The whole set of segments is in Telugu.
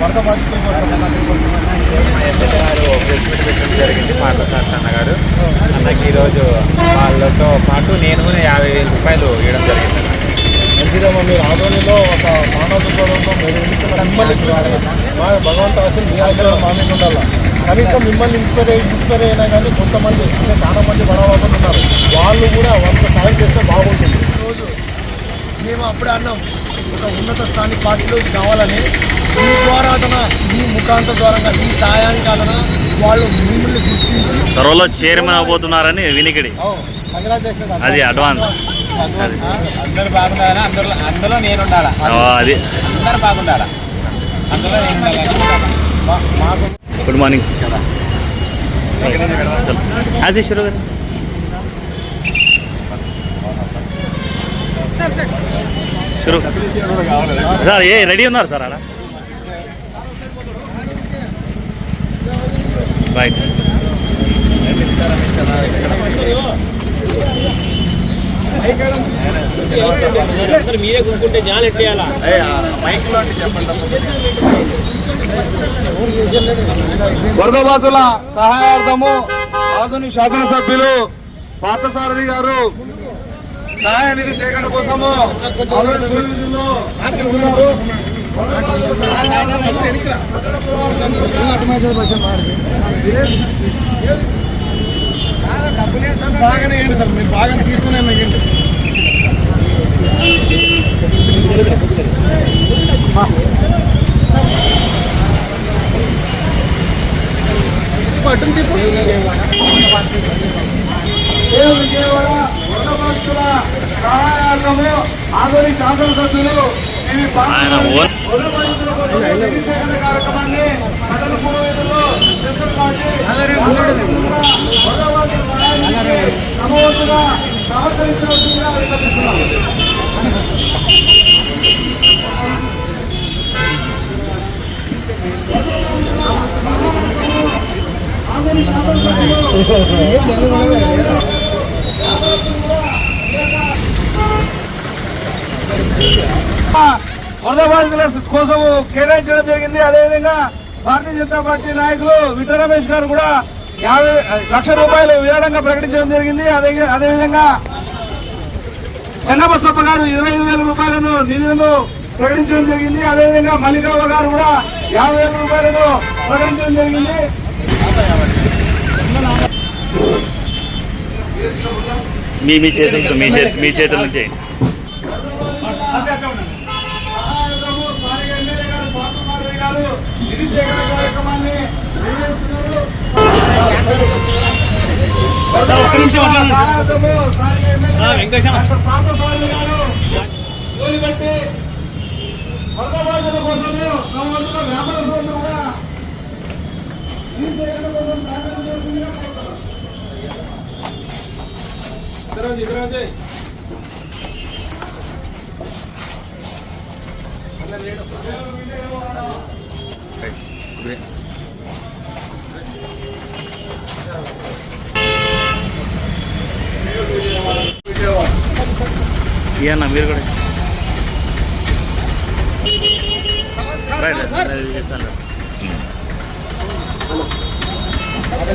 వరద బాధితుల కోసం. జరిగింది పార్థసారథి అన్న గారు అన్నకి ఈరోజు వాళ్ళతో పాటు నేను కూడా యాభై వేల రూపాయలు ఇవ్వడం జరిగింది. మంచిదమ్మా మీరు ఆదోనిలో ఒక మానవ దృక్పథంతో మీరు భగవంత ఆశలు మీ ఆశలు మా మీద ఉండాలి. కనీసం మిమ్మల్ని ఇన్స్పైర్ ఇన్స్పైర్ అయినా కానీ కొంతమంది చాలా మంది బడవాళ్ళు ఉన్నారు. వాళ్ళు కూడా వాళ్ళకి సాయం చేస్తే బాగుంటుంది. ఈరోజు మేము అప్పుడే అన్నాం ఒక ఉన్నత స్థానిక పార్టీలో కావాలని ఈ ద్వారాధన ఈ ముఖాంత ద్వారా ఈ సాయాంకాలన వాళ్ళు మిమ్మల్ని గుర్తించి త్వరలో చైర్మన్ అవబోతున్నారని వినికిడి. అది అడ్వాన్స్. అది. అందరూ బాగుండాలా? అందరూ అందులో నేను ఉండాలా అది. అందరూ బాగుండాలా? అందులో నేను గుడ్ మార్నింగ్ అది షురు షురు సార్ ఏ రెడీ ఉన్నారు సార్ అలా రైట్ మీరే కొనుక్కుంటే జాన్ ఎట్టేయాలా వరద సహాయార్థము ఆధునిక శాసనసభ్యులు పార్థసారథి గారు సహాయ నిధి సేకరణ కోసము ఆంధ్రప్రదేశ్ పోలీసులు ఉన్నారు. బాగానే ఏంటి సార్ మీరు బాగానే తీసుకునే ఏంటి ఆధునిక శాసనసభ్యులు ఇవి ఆయన ఓన్ కార్యక్రమాన్ని సెంట్రల్ పార్టీ సమూహంగా సహకరించవలసిందిగా వరద బాధితుల కోసము కేటాయించడం జరిగింది. అదేవిధంగా భారతీయ జనతా పార్టీ నాయకులు విఠల రమేష్ గారు కూడా యాభై లక్ష రూపాయలు విరాళంగా ప్రకటించడం జరిగింది. అదే అదేవిధంగా చెన్నబసప్ప గారు ఇరవై ఐదు వేల రూపాయలను నిధులను ప్రకటించడం జరిగింది. అదేవిధంగా మల్లికావ గారు కూడా యాభై వేల రూపాయలను ప్రకటించడం జరిగింది. మీ మీ చేతులతో మీ చేతి మీ చేతుల నుంచి సహాయకము స్థానిక ఎమ్మెల్యే గారు పార్థసారథి గారు నిధి సేకరణ కార్యక్రమాన్ని నిర్వహిస్తున్నారు. ఒక్క నిమిషం మాట్లాడండి. సహాయకము స్థానిక ఎమ్మెల్యే ఆ, వెంకటేశం. డాక్టర్ పార్థసారథి గారు జోలిపెట్టి వర్గబాధితుల కోసము తమ వంతుగా వ్యాపారస్తులందరూ కూడా చేయాల్సిందిగా కోరుతున్నాం. మీరు కూడా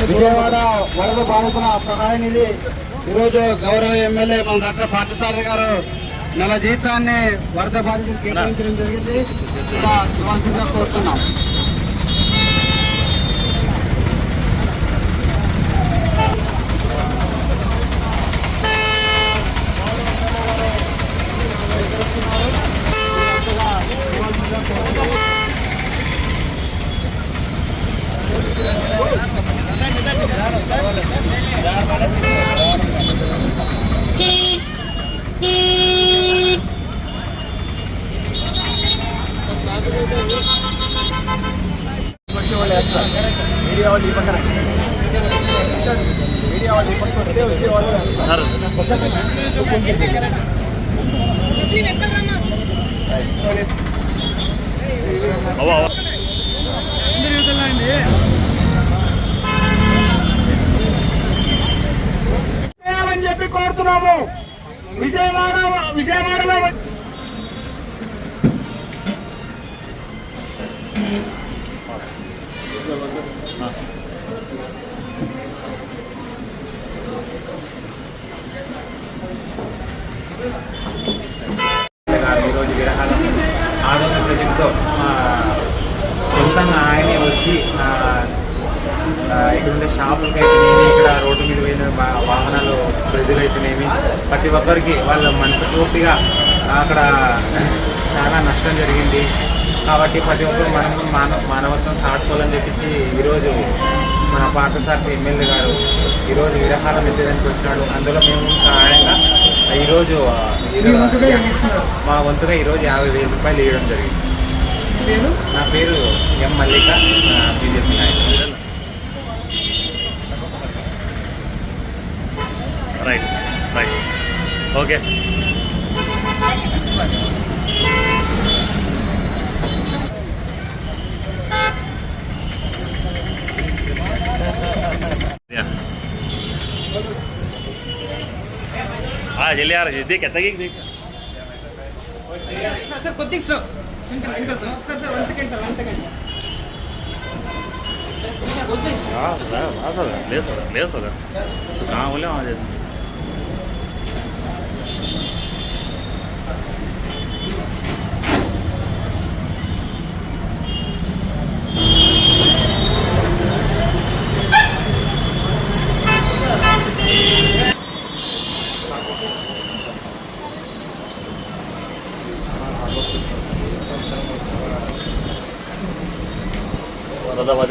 విజయవాడ వరద బాధితుల సహాయ నిధి. ఈరోజు గౌరవ ఎమ్మెల్యే మన డాక్టర్ పార్థసారథి గారు నెల జీతాన్ని వరద బాధితులు కేటాయించడం జరిగింది. ఇవ్వాల్సిందిగా కోరుతున్నాం మీడియా వాళ్ళు ఈ పక్కన మీడియా వాళ్ళు ఈ పక్కన వస్తే వచ్చేవాళ్ళు సార్ అవ్వ అవ్వ చేయాలని చెప్పి విజయవాడ విజయవాడలో గారు ఒక్కరికి వాళ్ళ మనస్ఫూర్తిగా అక్కడ చాలా నష్టం జరిగింది. కాబట్టి ప్రతి ఒక్కరు మనం మానవ మానవత్వం సాటుకోవాలని చెప్పించి ఈరోజు మన పార్థసారథి ఎమ్మెల్యే గారు ఈరోజు విరహాల నిద్రడానికి వచ్చినాడు. అందులో మేము సహాయంగా ఈరోజు మా వంతుగా ఈరోజు యాభై వేల రూపాయలు ఇవ్వడం జరిగింది. నా పేరు ఎం మల్లిక బీజేపీ నాయకుడు. ओके आज ले यार जी देख तक देख सर खुद दिख सो sir sir one second sir one second हाँ ले सर ले सर कहाँ बोले वहाँ जैसे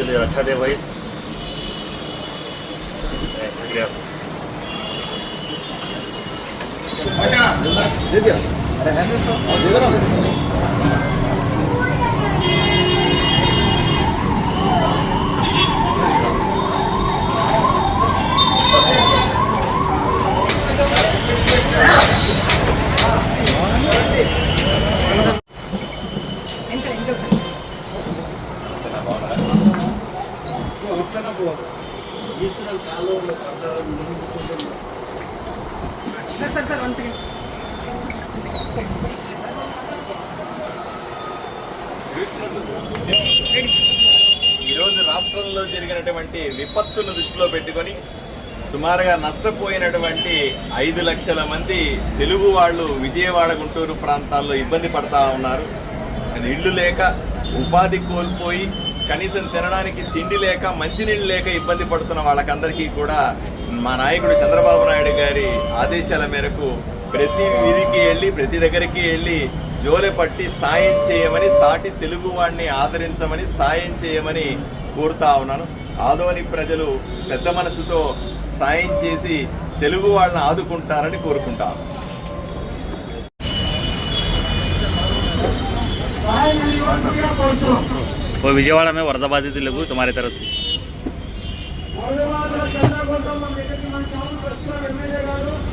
ले सर ले सर कहाँ 여기야. 내가 Sir, sir, sir, one second. ఈరోజు రాష్ట్రంలో జరిగినటువంటి విపత్తును దృష్టిలో పెట్టుకొని సుమారుగా నష్టపోయినటువంటి ఐదు లక్షల మంది తెలుగు వాళ్ళు విజయవాడ గుంటూరు ప్రాంతాల్లో ఇబ్బంది పడతా ఉన్నారు. ఇళ్ళు లేక ఉపాధి కోల్పోయి కనీసం తినడానికి తిండి లేక మంచినీళ్ళు లేక ఇబ్బంది పడుతున్న వాళ్ళకందరికీ కూడా మా నాయకుడు చంద్రబాబు నాయుడు గారి ఆదేశాల మేరకు ప్రతి వీధికి వెళ్ళి ప్రతి దగ్గరికి వెళ్ళి జోలె పట్టి సాయం చేయమని సాటి తెలుగు వాడిని ఆదరించమని సాయం చేయమని కోరుతా ఉన్నాను ఆదోని ప్రజలు పెద్ద మనసుతో సాయం చేసి తెలుగు వాళ్ళని ఆదుకుంటారని కోరుకుంటాను वो विजयवाड़ा में वर्धा बाधित लोग तुम्हारी तरफ से Right.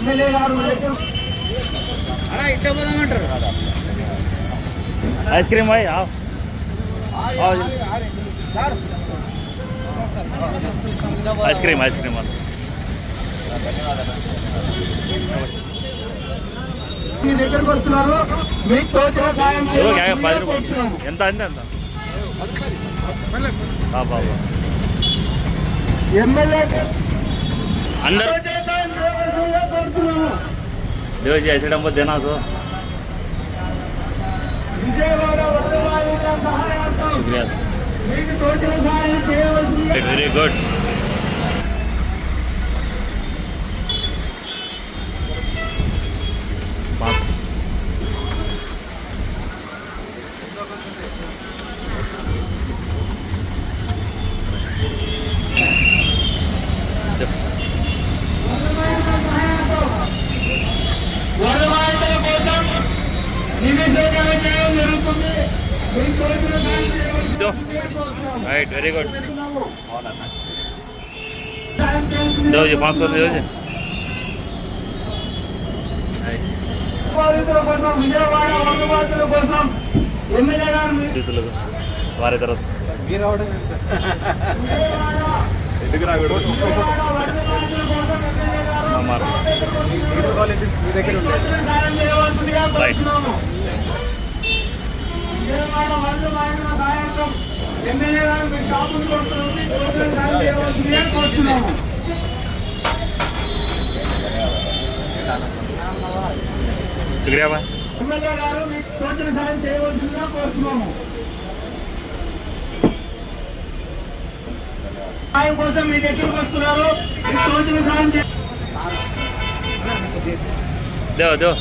ఎమ్మెల్యే గారు అలా ఇట్ట ఐస్ క్రీమ్ పోయి ఐస్ క్రీమ్ ఐస్ క్రీమ్ మీ దగ్గరకు వస్తున్నారు. మీకు తోచిన సాయం చేయాలి ఎంత అండి అంత? ఎమ్మెల్యే అందరూ देवाजी ऐसे टाइम पर देना तो शुक्रिया वेरी गुड రాకూడదు విజయవాడ వరద బాధితుల కోసం ఎమ్మెల్యే గారు మారు సాయం చేయవలసిందిగా కోరుచున్నాము. విజయవాడ వరద బాధితుల సహాయార్థం ఎమ్మెల్యే గారు మీ షాప్ ముందుకు వస్తున్నారు. మీకు తోచిన సాయం చేయవలసిందిగా కోరుచున్నాము. శుక్రియా బా ఎమ్మెల్యే గారు మీకు తోచిన సాయం చేయవలసిందిగా కోరుచున్నాము సాయం కోసం మీ దగ్గరకు వస్తున్నారు మీకు తోచిన సాయం చే- దేవ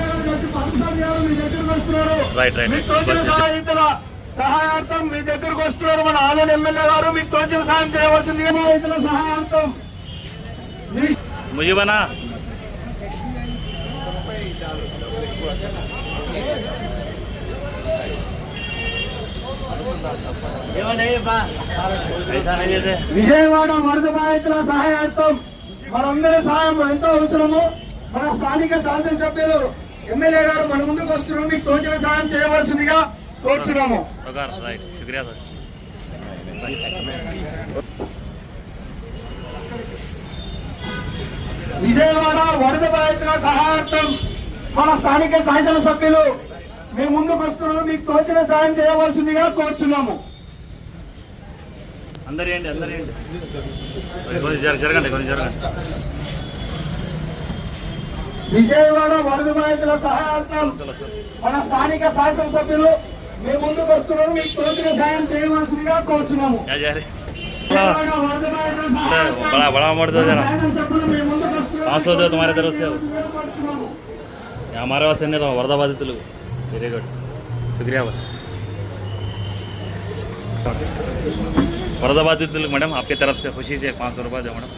గారు వచ్చి పాకిస్తాన్ గారు మీ దగ్గరకు వస్తున్నారు. రైట్ రైట్ సహాయార్థం మీ దగ్గరకు వస్తున్నారు. మన ఆలయ ఎమ్మెల్యే గారు మీకు తోచిన సహాయం చేయవలసింది రైతుల సహాయార్థం మీ విజయవాడ వరద బాధితుల సహాయార్థం మనందరి సహాయం ఎంతో అవసరము. మన స్థానిక శాసనసభ్యులు ఎమ్మెల్యే గారు మన ముందుకు వస్తున్నాము మీకు తోచిన సహాయం చేయవలసిందిగా కోరుచున్నాము. విజయవాడ వరద బాధితుల సహాయార్థం మన స్థానిక శాసనసభ్యులు మీ ముందుకు వస్తున్నారు మీకు తోచిన సహాయం చేయవలసిందిగా కోరుచున్నాము అందరు ఏంటి అందరు ఏంటి కొంచెం జర జరగండి కొంచెం జరగండి విజయవాడ వరద బాధితుల సహాయార్థం చలో సార్ మన స్థానిక శాసనసభ్యులు మీ ముందుకు వస్తున్నారు మీకు తోచిన సాయం చేయవలసిందిగా కోరుచున్నాము क्या जा रहे విజయవాడ వరద బాధితుల సహాయార్థం बड़ा बड़ा अमाउंट दो మన जरा శాసనసభ్యులు మీ ముందుకు వస్తున్నారు पाँच सौ दो तुम्हारे तरफ से కోరుచున్నాము. ये हमारे पास नहीं रहा वरदा बाधितुలు वेरी गुड शुक्रिया, भाई। वरदा बाधितुలు मैडम, आपकी तरफ़ से खुशी से पाँच सौ रुपये दो, मैडम।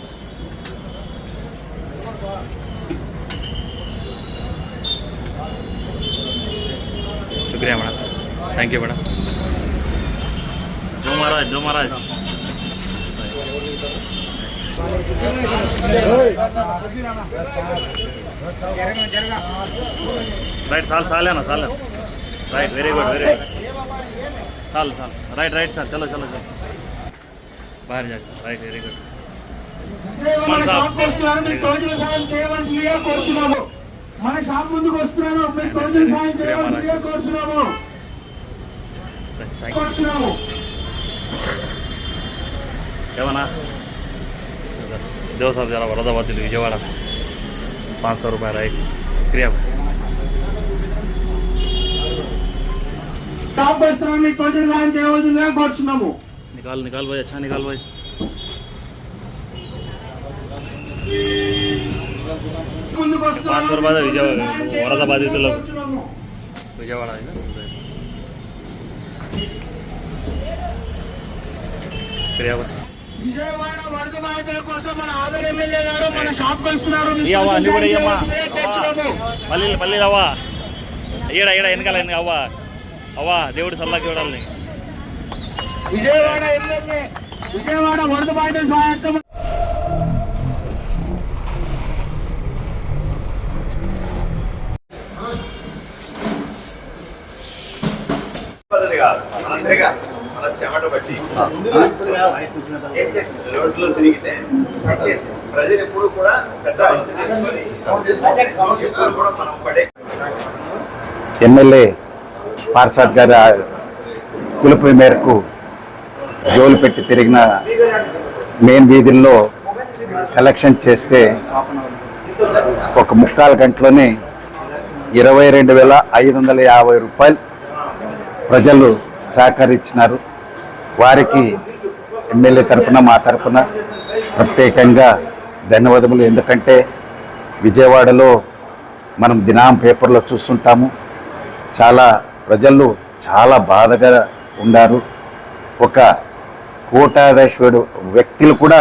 शुक्रिया, मैडम। Thank you madam. जो महाराज जो महाराज। రైట్ సాల్ సాలేనా సాలే right very good very good సాల్ సాల్ రైట్ రైట్ సార్ చలో చలో చలో బాహర్ జా రైట్ వెరీ గుడ్ మన షాప్ వస్తున్నారు మీరు తోజుల సాయం చేయవలసిందిగా కోరుచున్నాము మన షాప్ ముందుకు వస్తున్నాను మీరు తోజుల సాయం చేయవలసిందిగా కోరుచున్నాము కోరుచున్నాము ఏమన్నా దేవసాబ్ జర వరద బాధ్యులు విజయవాడ पाँच सौ रुपये रहे क्रिया. निकाल निकाल भाई अच्छा निकाल भाई. पाँच सौ रुपये विजयवाड़ा है ना? क्रिया भाई విజయవాడ వరద బాధితుల కోసం మన ఆదర్ ఎమ్మెల్యే గారు మన షాప్. మళ్ళీ ఈడ ఈడ వెనకాల వెనక అవ్వా. అవ్వా దేవుడు సల్లాకి చూడాలి విజయవాడ ఎమ్మెల్యే విజయవాడ వరద బాధితుల కాదు. మనసిగా రోడ్లో తిరిగితే ప్రజలు ఎప్పుడు కూడా పెద్ద మనసు చేసుకొని ఎప్పుడు కూడా మనం పడే ఎమ్మెల్యే పార్సాద్ గారి పిలుపు మేరకు జోలు పెట్టి తిరిగిన మెయిన్ వీధుల్లో కలెక్షన్ చేస్తే ఒక ముక్కాలు గంటలోనే ఇరవై రెండు వేల ఐదు వందల యాభై రూపాయలు ప్రజలు సహకరించినారు. వారికి ఎమ్మెల్యే తరపున మా తరపున ప్రత్యేకంగా ధన్యవాదములు. ఎందుకంటే విజయవాడలో మనం దినాం పేపర్లో చూస్తుంటాము చాలా ప్రజలు చాలా బాధగా ఉన్నారు ఒక కోటాధీశ్వరుడు వ్యక్తులు కూడా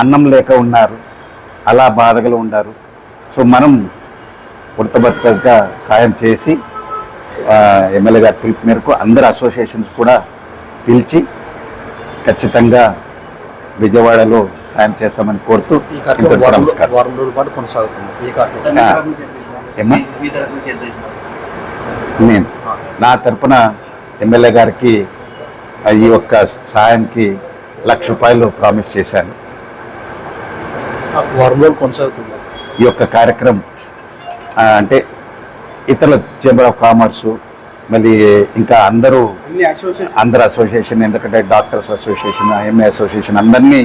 అన్నం లేక ఉన్నారు అలా బాధగా ఉన్నారు సో మనం ఉడతబతకగా సాయం చేసి ఎమ్మెల్యే గారి పిలుపు మేరకు అందరు అసోసియేషన్స్ కూడా పిలిచి ఖచ్చితంగా విజయవాడలో సాయం చేస్తామని కోరుతూ వారం రోజుల పాటు కొనసాగుతుంది. ఈ? నేను నా తరపున ఎమ్మెల్యే గారికి ఈ యొక్క సాయానికి లక్ష రూపాయలు ప్రామిస్ చేశాను. వారం రోజులు కొనసాగుతుంది. ఈ యొక్క కార్యక్రమం అంటే ఇతరుల చేంబర్ ఆఫ్ కామర్స్ మళ్ళీ ఇంకా అందరూ అందరు అసోసియేషన్ ఎందుకంటే డాక్టర్స్ అసోసియేషన్ ఎంఏ అసోసియేషన్ అందరినీ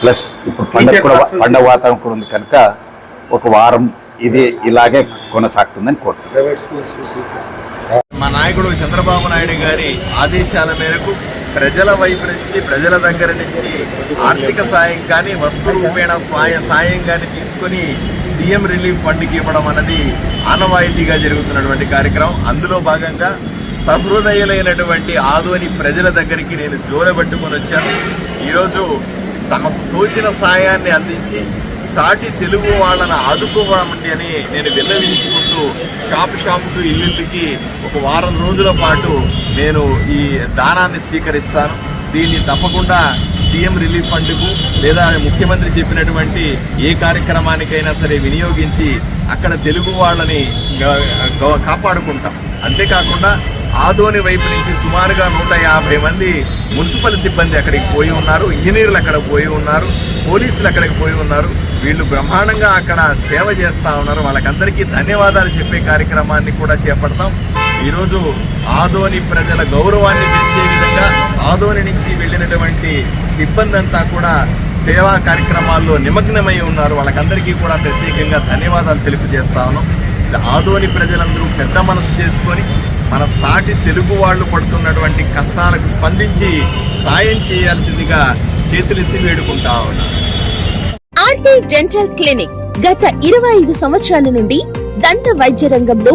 ప్లస్ ఇప్పుడు పండగ కూడా పండగ వాతావరణం కూడా ఉంది కనుక ఒక వారం ఇది ఇలాగే కొనసాగుతుందని కోరుతున్నాను మా నాయకుడు చంద్రబాబు నాయుడు గారి ఆదేశాల మేరకు ప్రజల వైపు నుంచి ప్రజల దగ్గర నుంచి ఆర్థిక సాయం కానీ వస్తు రూపేణ సాయ సాయం కానీ తీసుకొని సీఎం రిలీఫ్ ఫండ్కి ఇవ్వడం అన్నది ఆనవాయితీగా జరుగుతున్నటువంటి కార్యక్రమం. అందులో భాగంగా సహృదయులైనటువంటి ఆదోని ప్రజల దగ్గరికి నేను జోలబెట్టుకొని వచ్చాను. ఈరోజు తమకు తోచిన సాయాన్ని అందించి సాటి తెలుగు వాళ్ళని ఆదుకోవడం అని నేను విన్నవించుకుంటూ షాపు షాపుకు ఇల్లుకి ఒక వారం రోజుల పాటు నేను ఈ దానాన్ని స్వీకరిస్తాను. దీన్ని తప్పకుండా సీఎం రిలీఫ్ ఫండ్కు లేదా ముఖ్యమంత్రి చెప్పినటువంటి ఏ కార్యక్రమానికైనా సరే వినియోగించి అక్కడ తెలుగు వాళ్ళని గ- కాపాడుకుంటాం. అంతేకాకుండా ఆదోని వైపు నుంచి సుమారుగా నూట యాభై మంది మున్సిపల్ సిబ్బంది అక్కడికి పోయి ఉన్నారు. ఇంజనీర్లు అక్కడ పోయి ఉన్నారు. పోలీసులు అక్కడికి పోయి ఉన్నారు. వీళ్ళు బ్రహ్మాండంగా అక్కడ సేవ చేస్తూ ఉన్నారు. వాళ్ళకందరికీ ధన్యవాదాలు చెప్పే కార్యక్రమాన్ని కూడా చేపడతాం. ఈరోజు ఆదోని ప్రజల గౌరవాన్ని పెంచే విధంగా ఆదోని నుంచి వెళ్ళినటువంటి సిబ్బంది అంతా కూడా సేవా కార్యక్రమాల్లో నిమగ్నమై ఉన్నారు. వాళ్ళకందరికీ కూడా ప్రత్యేకంగా ధన్యవాదాలు తెలియజేస్తాను ఆదోని ప్రజలందరూ పెద్ద మనసు చేసుకొని మన సాటి తెలుగు వాళ్ళు పడుతున్నటువంటి కష్టాలకు స్పందించి సాయం చేయాల్సిందిగా చేతులెత్తి వేడుకుంటా ఉన్నాం. ఆర్టీ డెంటల్ క్లినిక్ గత ఇరవై ఐదు సంవత్సరాల నుండి దంత వైద్య రంగంలో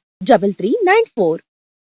double three nine four